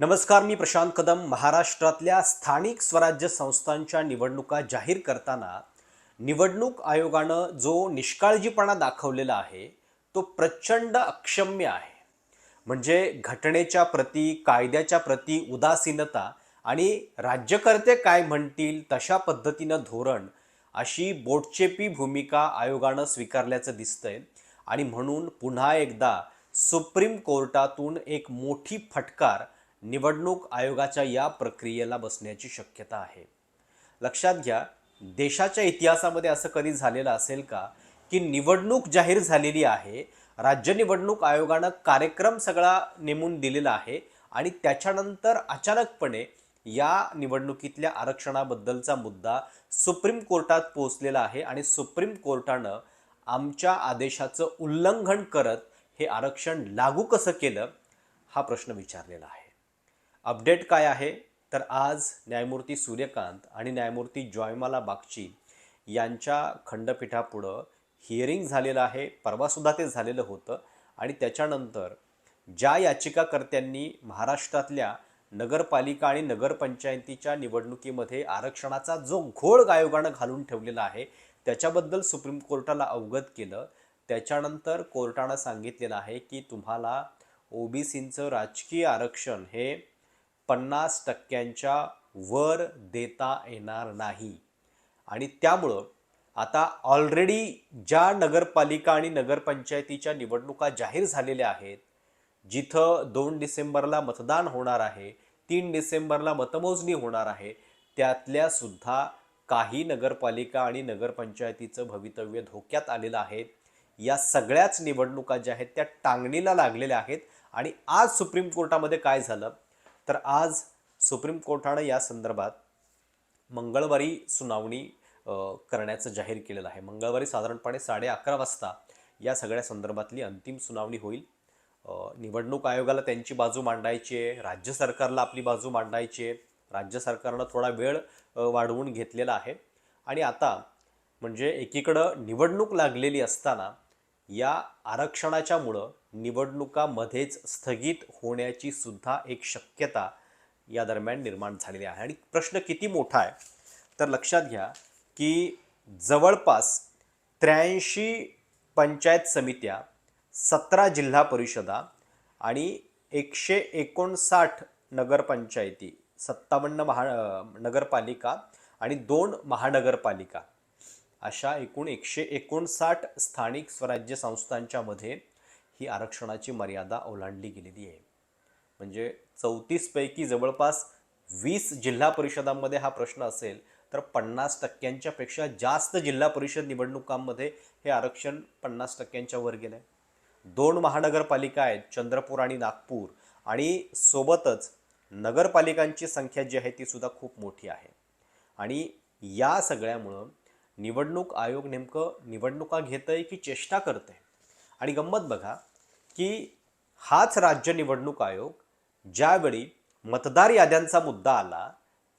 नमस्कार मी प्रशांत कदम. महाराष्ट्रातल्या स्थानिक स्वराज्य संस्थांच्या निवडणुका जाहीर करताना निवडणूक आयोगानं जो निष्काळजीपणा दाखवलेला आहे तो प्रचंड अक्षम्य आहे. म्हणजे घटनेच्या प्रती कायद्याच्या प्रती उदासीनता आणि राज्यकर्ते काय म्हणतील तशा पद्धतीनं धोरण अशी बोटचेपी भूमिका आयोगानं स्वीकारल्याचं दिसतंय. आणि म्हणून पुन्हा एकदा सुप्रीम कोर्टातून एक मोठी फटकार निवडणूक आयोगाच्या या प्रक्रियेला बसण्याची शक्यता आहे. लक्षात घ्या देशाच्या इतिहासामध्ये असं कधी झालेलं असेल का की निवडणूक जाहीर झालेली आहे राज्य निवडणूक आयोगानं कार्यक्रम सगळा नेमून दिलेला आहे आणि त्याच्यानंतर अचानकपणे या निवडणुकीतल्या आरक्षणाबद्दलचा मुद्दा सुप्रीम कोर्टात पोहोचलेला आहे आणि सुप्रीम कोर्टानं आमच्या आदेशाचं उल्लंघन करत हे आरक्षण लागू कसं केलं हा प्रश्न विचारलेला आहे. अपडेट काय आहे? तर आज न्यायमूर्ती सूर्यकांत आणि न्यायमूर्ती जॉयमाला बागची यांच्या खंडपीठापुढं हिअरिंग झालेलं आहे. परवासुद्धा ते झालेलं होतं. आणि त्याच्यानंतर ज्या याचिकाकर्त्यांनी महाराष्ट्रातल्या नगरपालिका आणि नगरपंचायतीच्या निवडणुकीमध्ये आरक्षणाचा जो घोळ आयोगानं घालून ठेवलेला आहे त्याच्याबद्दल सुप्रीम कोर्टाला अवगत केलं. त्याच्यानंतर कोर्टानं सांगितलेलं आहे की तुम्हाला ओबीसींचं राजकीय आरक्षण हे पन्नास टक्क्यांच्या वर देता येणार नाही. आणि त्यामुळं आता ऑलरेडी ज्या नगरपालिका आणि नगरपंचायतीच्या निवडणुका जाहीर झालेल्या आहेत जिथं दोन डिसेंबरला मतदान होणार आहे तीन डिसेंबरला मतमोजणी होणार आहे त्यातल्या सुद्धा काही नगरपालिका आणि नगरपंचायतीचं भवितव्य धोक्यात आलेलं आहे. या सगळ्याच निवडणुका ज्या आहेत त्या टांगणीला लागलेल्या आहेत. आणि आज सुप्रीम कोर्टामध्ये काय झालं? तर आज सुप्रीम कोर्टानं या संदर्भात मंगळवारी सुनावणी करण्याचं जाहीर केलेलं आहे. मंगळवारी साधारणपणे साडे अकरा वाजता या सगळ्या संदर्भातली अंतिम सुनावणी होईल. निवडणूक आयोगाला त्यांची बाजू मांडायची आहे राज्य सरकारला आपली बाजू मांडायची आहे. राज्य सरकारनं थोडा वेळ वाढवून घेतलेला आहे. आणि आता म्हणजे एकीकडं निवडणूक लागलेली असताना या आरक्षणाच्यामुळं निवडणुकामध्येच स्थगित होण्याची सुद्धा एक शक्यता या दरम्यान निर्माण झालेली आहे. आणि प्रश्न किती मोठा आहे तर लक्षात घ्या की जवळपास त्र्याऐंशी पंचायत समित्या सतरा जिल्हा परिषदा आणि एकशे एकोणसाठ नगरपंचायती सत्तावन्न महा नगरपालिका आणि दोन महानगरपालिका अशा एकूण एकशे एकोणसाठ स्थानिक स्वराज्य संस्थांच्या मध्ये ही आरक्षणाची मर्यादा ओलांडली गेलेली आहे. म्हणजे चौतीसपैकी जवळपास वीस जिल्हा परिषदांमध्ये हा प्रश्न असेल तर पन्नास टक्क्यांच्या पेक्षा जास्त जिल्हा परिषद निवडणुकांमध्ये हे आरक्षण पन्नास टक्क्यांच्या वर गेलं आहे दोन महानगरपालिका आहेत चंद्रपूर आणि नागपूर आणि सोबतच नगरपालिकांची संख्या जी आहे ती सुद्धा खूप मोठी आहे. आणि या सगळ्यामुळं निवडणूक आयोग नेमकं निवडणुका घेत आहे की चेष्टा करत आहे आणि गंमत बघा की हाच राज्य निवडणूक आयोग ज्यावेळी मतदार याद्यांचा मुद्दा आला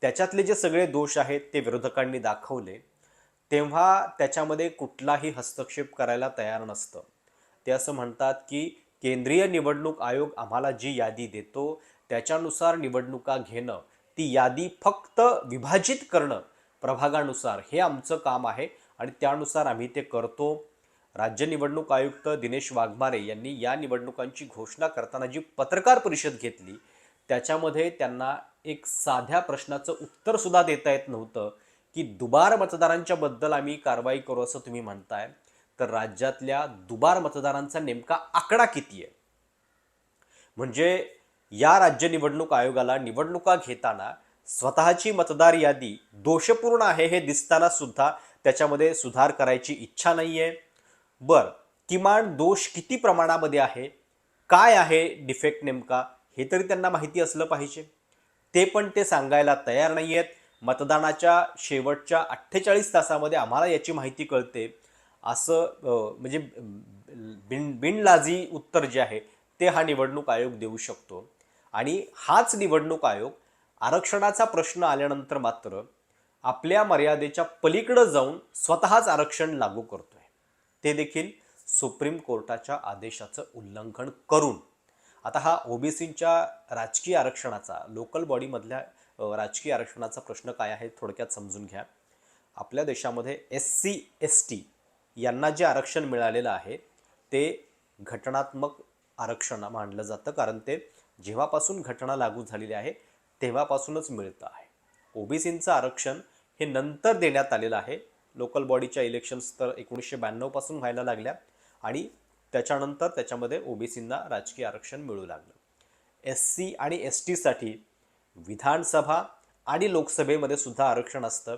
त्याच्यातले जे सगळे दोष आहेत ते विरोधकांनी दाखवले तेव्हा त्याच्यामध्ये कुठलाही हस्तक्षेप करायला तयार नसतं. ते असं म्हणतात की केंद्रीय निवडणूक आयोग आम्हाला जी यादी देतो त्याच्यानुसार निवडणुका घेणं ती यादी फक्त विभाजित करणं प्रभागानुसार. हे आमचं काम आहे आणि त्यानुसार आम्ही ते करतो. राज्य निवडणूक आयुक्त दिनेश वाघमारे यांनी या निवडणुकांची घोषणा करताना जी पत्रकार परिषद घेतली त्याच्यामध्ये त्यांना एक साध्या प्रश्नाचं उत्तर सुद्धा देता येत नव्हतं की दुबार मतदारांच्या बद्दल आम्ही कारवाई करू असं तुम्ही म्हणताय. तर राज्यातल्या दुबार मतदारांचा नेमका आकडा किती आहे? म्हणजे या राज्य निवडणूक आयोगाला निवडणुका घेताना स्वतःची मतदार यादी दोषपूर्ण आहे हे दिसताना सुद्धा त्याच्यामध्ये सुधार करायची इच्छा नाही आहे बरं किमान दोष किती प्रमाणामध्ये आहे? काय आहे डिफेक्ट नेमका? हे तरी त्यांना माहिती असलं पाहिजे. ते पण ते सांगायला तयार नाही आहेत मतदानाच्या शेवटच्या अठ्ठेचाळीस तासामध्ये आम्हाला याची माहिती कळते. असं म्हणजे बिन बिनलाजी उत्तर जे आहे ते हा निवडणूक आयोग देऊ शकतो. आणि हाच निवडणूक आयोग आरक्षणाचा प्रश्न आल्यानंतर मात्र आपल्या मर्यादेच्या पलीकडं जाऊन स्वतःच आरक्षण लागू करतोय. ते देखील सुप्रीम कोर्टाच्या आदेशाचं उल्लंघन करून. आता हा ओबीसीच्या राजकीय आरक्षणाचा लोकल बॉडीमधल्या राजकीय आरक्षणाचा प्रश्न काय आहे थोडक्यात समजून घ्या. आपल्या देशामध्ये एस सी एस टी यांना जे आरक्षण मिळालेलं आहे ते घटनात्मक आरक्षण मानलं जातं. कारण ते जेव्हापासून घटना लागू झालेली आहे तेव्हापासूनच मिळतं आहे. ओबीसींचं आरक्षण हे नंतर देण्यात आलेलं आहे. लोकल बॉडीच्या इलेक्शन्स तर एकोणीसशे ब्याण्णवपासून व्हायला लागल्या आणि त्याच्यानंतर त्याच्यामध्ये ओबीसींना राजकीय आरक्षण मिळू लागलं. एस सी आणि एस टीसाठी विधानसभा आणि लोकसभेमध्ये सुद्धा आरक्षण असतं.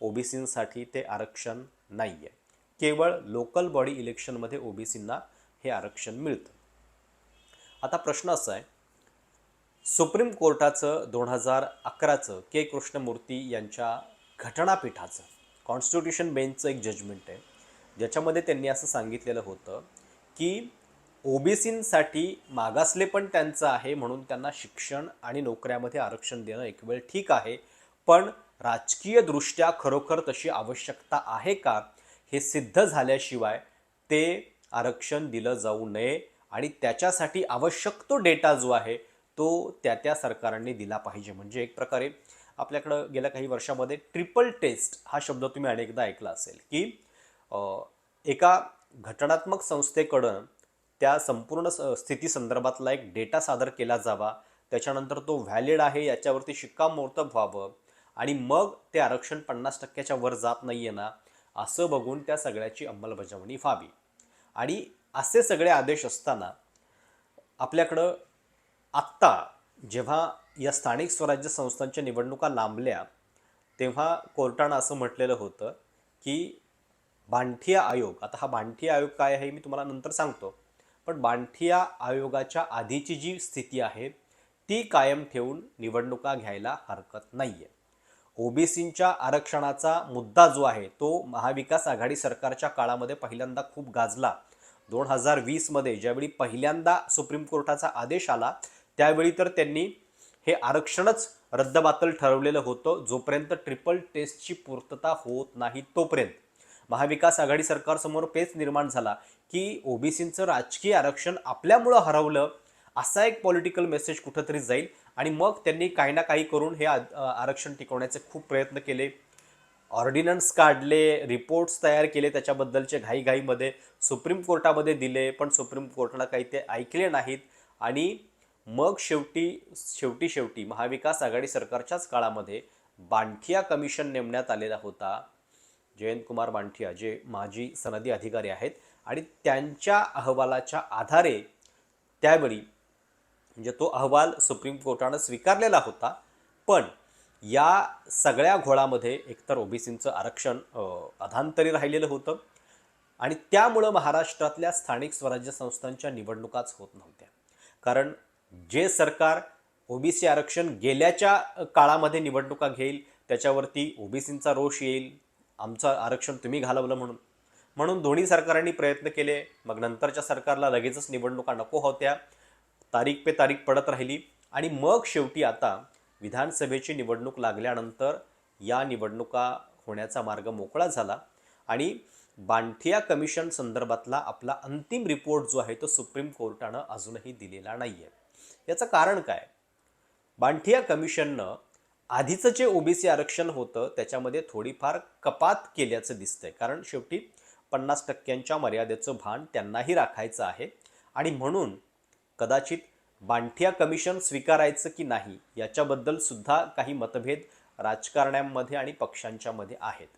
ओबीसींसाठी ते आरक्षण नाही आहे केवळ लोकल बॉडी इलेक्शनमध्ये ओबीसींना हे आरक्षण मिळतं. आता प्रश्न असा आहे सुप्रीम कोर्टाचं दोन हजार अकराचं के. कृष्णमूर्ती यांच्या घटनापीठाचं कॉन्स्टिट्यूशन बेंचचं एक जजमेंट आहे. ज्याच्यामध्ये त्यांनी असं सांगितलेलं होतं की ओबीसींसाठी मागासले पण त्यांचं आहे म्हणून त्यांना शिक्षण आणि नोकऱ्यामध्ये आरक्षण देणं एक वेळ ठीक आहे. पण राजकीयदृष्ट्या खरोखर तशी आवश्यकता आहे का? हे सिद्ध झाल्याशिवाय ते आरक्षण दिलं जाऊ नये आणि त्याच्यासाठी आवश्यक तो डेटा जो आहे तो त्या त्या सरकारांनी दिला पाहिजे. म्हणजे एक प्रकारे आपल्याकडं गेल्या काही वर्षामध्ये ट्रिपल टेस्ट हा शब्द तुम्ही अनेकदा ऐकला असेल की एका घटनात्मक संस्थेकडं त्या संपूर्ण स- स्थिती संदर्भातला एक डेटा सादर केला जावा. त्याच्यानंतर तो व्हॅलिड आहे याच्यावरती शिक्कामोर्तब व्हावं आणि मग ते आरक्षण पन्नास टक्क्याच्या वर जात नाही आहे ना असं बघून त्या सगळ्याची अंमलबजावणी व्हावी. आणि असे सगळे आदेश असताना आपल्याकडं आत्ता जेव्हा या स्थानिक स्वराज्य संस्थांच्या निवडणुका लांबल्या तेव्हा कोर्टानं असं म्हटलेलं होतं की बांठिया आयोग आता हा बांठिया आयोग काय आहे मी तुम्हाला नंतर सांगतो पण बांठिया आयोगाच्या आधीची जी स्थिती आहे ती कायम ठेवून निवडणुका घ्यायला हरकत नाही आहे ओबीसींच्या आरक्षणाचा मुद्दा जो आहे तो महाविकास आघाडी सरकारच्या काळामध्ये पहिल्यांदा खूप गाजला. दोन हजार वीसमध्ये ज्यावेळी पहिल्यांदा सुप्रीम कोर्टाचा आदेश आला त्यावेळी तर त्यांनी हे आरक्षणच रद्दबातल ठरवलेलं होतं. जोपर्यंत ट्रिपल टेस्टची पूर्तता होत नाही तोपर्यंत. महाविकास आघाडी सरकारसमोर पेच निर्माण झाला की ओबीसींचं राजकीय आरक्षण आपल्यामुळं हरवलं असा एक पॉलिटिकल मेसेज कुठंतरी जाईल. आणि मग त्यांनी काही ना काही करून हे आरक्षण टिकवण्याचे खूप प्रयत्न केले. ऑर्डिनन्स काढले रिपोर्ट्स तयार केले त्याच्याबद्दलचे घाईघाईमध्ये. सुप्रीम कोर्टामध्ये दिले पण सुप्रीम कोर्टाला काही ते ऐकले नाहीत. आणि मग शेवटी शेवटी शेवटी महाविकास आघाडी सरकारच्याच काळामध्ये बांठिया कमिशन नेमण्यात आलेला होता. जयंतकुमार बांठिया जे माजी सनदी अधिकारी आहेत आणि त्यांच्या अहवालाच्या आधारे त्यावेळी म्हणजे तो अहवाल सुप्रीम कोर्टानं स्वीकारलेला होता. पण या सगळ्या घोळामध्ये एकतर ओबीसींचं आरक्षण अधांतरी राहिलेलं होतं आणि त्यामुळं महाराष्ट्रातल्या स्थानिक स्वराज्य संस्थांच्या निवडणुकाच होत नव्हत्या. कारण जे सरकार ओबीसी आरक्षण गेल्याच्या काळामध्ये निवडणुका घेईल त्याच्यावरती ओबीसींचा रोष येईल आमचं आरक्षण तुम्ही घालवलं म्हणून. म्हणून दोन्ही सरकारांनी प्रयत्न केले. मग नंतरच्या सरकारला लगेचच निवडणुका नको होत्या. तारीख पे तारीख पडत राहिली. आणि मग शेवटी आता विधानसभेची निवडणूक लागल्यानंतर या निवडणुका होण्याचा मार्ग मोकळा झाला. आणि बांठिया कमिशन संदर्भातला आपला अंतिम रिपोर्ट जो आहे तो सुप्रीम कोर्टानं अजूनही दिलेला नाही आहे याचं कारण काय? बांठिया कमिशननं आधीचं जे ओबीसी आरक्षण होतं त्याच्यामध्ये थोडीफार कपात केल्याचं दिसतंय. कारण शेवटी पन्नास टक्क्यांच्या मर्यादेचं भान त्यांनाही राखायचं आहे. आणि म्हणून कदाचित बांठिया कमिशन स्वीकारायचं की नाही याच्याबद्दल सुद्धा काही मतभेद राजकारण्यांमध्ये आणि पक्षांच्यामध्ये आहेत.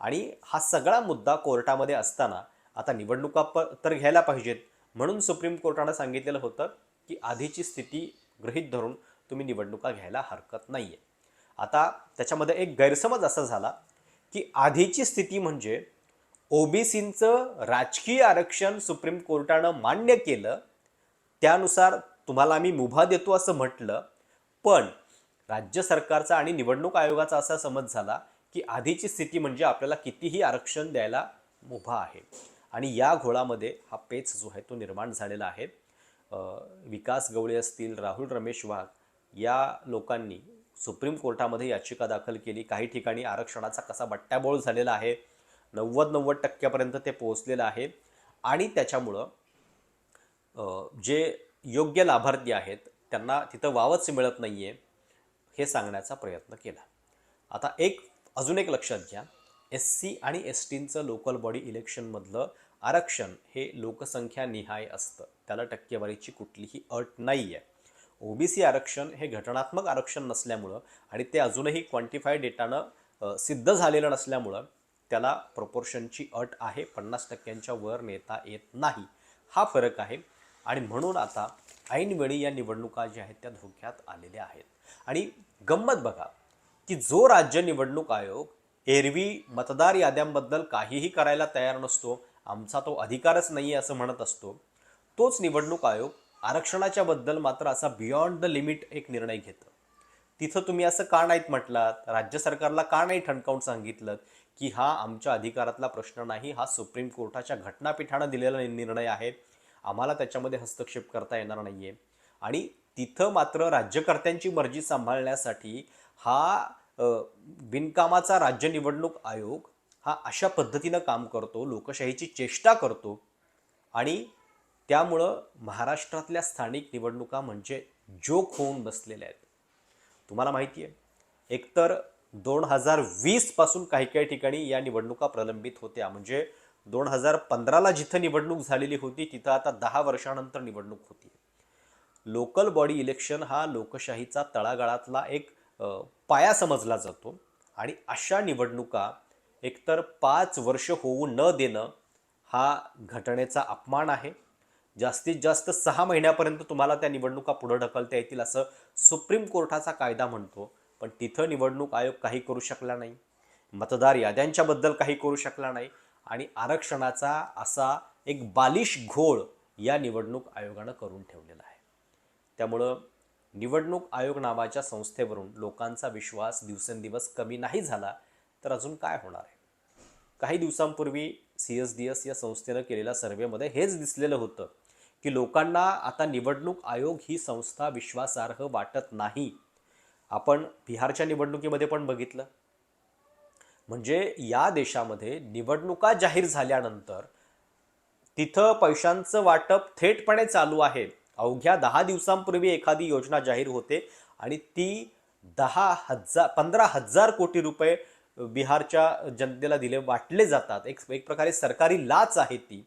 आणि हा सगळा मुद्दा कोर्टामध्ये असताना आता निवडणुका प तर घ्यायला पाहिजेत. म्हणून सुप्रीम कोर्टानं सांगितलेलं होतं की आधीची स्थिती गृहीत धरून तुम्ही निवडणुका घ्यायला हरकत नाही आहे आता त्याच्यामध्ये एक गैरसमज असा झाला की आधीची स्थिती म्हणजे ओबीसींचं राजकीय आरक्षण सुप्रीम कोर्टानं मान्य केलं त्यानुसार तुम्हाला आम्ही मुभा देतो असं म्हटलं पण राज्य सरकारचा आणि निवडणूक आयोगाचा असा समज झाला की आधीची स्थिती म्हणजे आपल्याला कितीही आरक्षण द्यायला मुभा आहे. आणि या घोळामध्ये हा पेच जो आहे तो निर्माण झालेला आहे. विकास गवळे असतील राहुल रमेश वाघ या लोकांनी सुप्रीम कोर्टामध्ये याचिका दाखल केली. काही ठिकाणी आरक्षणाचा कसा बट्ट्याबोळ झालेला आहे नव्वद नव्वद टक्क्यापर्यंत ते पोहोचलेलं आहे आणि त्याच्यामुळं जे योग्य लाभार्थी आहेत त्यांना तिथं वावच मिळत नाही आहे हे सांगण्याचा प्रयत्न केला. आता एक अजून एक लक्षात घ्या. एस सी आणि एस टींचं लोकल बॉडी इलेक्शनमधलं आरक्षण हे लोकसंख्या निहाय असतं. त्याला टक्केवारीची कुठलीही अट नाही आहे ओबीसी आरक्षण हे घटनात्मक आरक्षण नसल्यामुळं आणि ते अजूनही क्वांटिफाईड डेटानं सिद्ध झालेलं नसल्यामुळं त्याला प्रपोर्शनची अट आहे. पन्नास टक्क्यांच्या वर नेता येत नाही. हा फरक आहे. आणि म्हणून आता ऐनवेळी या निवडणुका ज्या आहेत त्या धोक्यात आलेल्या आहेत. आणि गंमत बघा की जो राज्य निवडणूक आयोग एरवी मतदार याद्यांबद्दल काहीही करायला तयार नसतो आमचा तो अधिकारच नाही आहे असं म्हणत असतो तोच निवडणूक आयोग आरक्षणाच्या बद्दल मात्र असा बियॉन्ड द लिमिट एक निर्णय घेतं. तिथं तुम्ही असं का नाहीत म्हटलात? राज्य सरकारला का नाही ठणकावून सांगितलं की हा आमच्या अधिकारातला प्रश्न नाही हा सुप्रीम कोर्टाच्या घटनापीठानं दिलेला निर्णय आहे आम्हाला त्याच्यामध्ये हस्तक्षेप करता येणार नाही आहे आणि तिथं मात्र राज्यकर्त्यांची मर्जी सांभाळण्यासाठी हा बिनकामाचा राज्य निवडणूक आयोग हा अशा पद्धतीनं काम करतो लोकशाहीची चेष्टा करतो आणि त्यामुळं महाराष्ट्रातल्या स्थानिक निवडणुका म्हणजे जोक होऊन बसलेल्या आहेत. तुम्हाला माहिती आहे एकतर दोन हजार वीसपासून काही काही ठिकाणी या निवडणुका प्रलंबित होत्या. म्हणजे दोन हजार पंधराला जिथं निवडणूक झालेली होती तिथं आता दहा वर्षानंतर निवडणूक होती. लोकल बॉडी इलेक्शन हा लोकशाहीचा तळागाळातला एक पाया समजला जातो. आणि अशा निवडणुका एकतर पाच वर्ष होऊ न देणं हा घटनेचा अपमान आहे. जास्तीत जास्त सहा महिन्यापर्यंत तुम्हाला त्या निवडणुका पुढं ढकलता येतील असं सुप्रीम कोर्टाचा कायदा म्हणतो. पण तिथं निवडणूक आयोग काही करू शकला नाही. मतदार याद्यांच्याबद्दल काही करू शकला नाही. आणि आरक्षणाचा असा एक बालिश घोळ या निवडणूक आयोगानं करून ठेवलेला आहे. त्यामुळं निवडणूक आयोग नावाच्या संस्थेवरून लोकांचा विश्वास दिवसेंदिवस कमी नाही झाला तर अजून काय होणार आहे? काही दिवसांपूर्वी सी एस डी एस या संस्थेनं केलेल्या सर्वेमध्ये हेच दिसलेलं होतं की लोकांना आता निवडणूक आयोग ही संस्था विश्वासार्ह वाटत नाही. आपण बिहारच्या निवडणुकीमध्ये पण बघितलं. म्हणजे या देशामध्ये निवडणुका जाहीर झाल्यानंतर तिथं पैशांचं वाटप थेटपणे चालू आहे. अवघ्या दहा दिवसांपूर्वी एखादी योजना जाहीर होते आणि ती दहा हजार पंधरा हजार कोटी रुपये बिहारच्या जनतेला दिले वाटले जातात. एक एक प्रकारे सरकारी लाच आहे ती.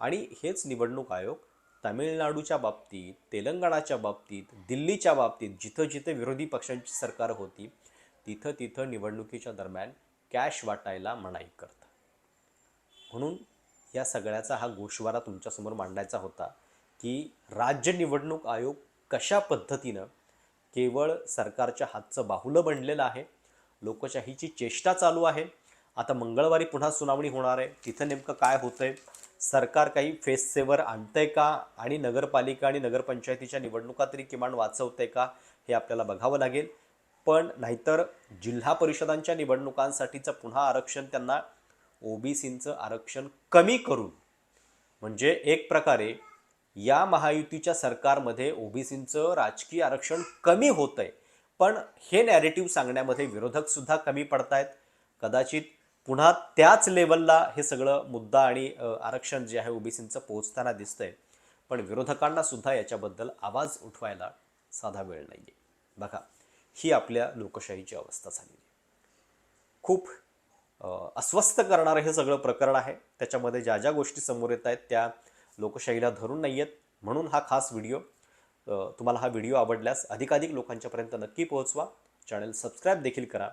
आणि हेच निवडणूक आयोग तामिळनाडूच्या बाबतीत तेलंगणाच्या बाबतीत दिल्लीच्या बाबतीत जिथं जिथं विरोधी पक्षांची सरकार होती तिथं तिथं निवडणुकीच्या दरम्यान कॅश वाटायला मनाई करतं. म्हणून या सगळ्याचा हा गोषवारा तुमच्यासमोर मांडायचा होता की राज्य निवडणूक आयोग कशा पद्धतीनं केवळ सरकारच्या हातचं बाहुलं बनलेलं आहे लोकशाहीची चेष्टा चालू आहे आता मंगळवारी पुन्हा सुनावणी होणार आहे तिथं नेमकं काय होतंय सरकार काही फेस सेवर आणतंय का? आणि नगरपालिका आणि नगरपंचायतीच्या निवडणुका तरी किमान वाचवतंय का? हे आपल्याला बघावं लागेल. पण नाहीतर जिल्हा परिषदांच्या निवडणुकांसाठीचं पुन्हा आरक्षण त्यांना ओबीसींचं आरक्षण कमी करून. म्हणजे एक प्रकारे या महायुतीच्या सरकारमध्ये ओबीसींचं राजकीय आरक्षण कमी होत आहे पण हे नॅरेटिव्ह सांगण्यामध्ये विरोधकसुद्धा कमी कमी पडतायत. कदाचित पुन्हा त्याच लेवलला हे सगळं मुद्दा आणि आरक्षण जे आहे ओबीसींचं पोहोचताना दिसतंय. पण विरोधकांना सुद्धा याच्याबद्दल आवाज उठवायला साधा वेळ नाही आहे बघा ही आपल्या लोकशाहीची अवस्था झालेली आहे. खूप अस्वस्थ करणारं हे सगळं प्रकरण आहे. त्याच्यामध्ये ज्या ज्या गोष्टी समोर येत आहेत त्या लोकशाहीला धरून नाही आहेत म्हणून हा खास व्हिडिओ तुम्हाला हा व्हिडिओ आवडल्यास अधिकाधिक लोकांच्यापर्यंत नक्की पोहोचवा. चॅनल सबस्क्राईब देखील करा.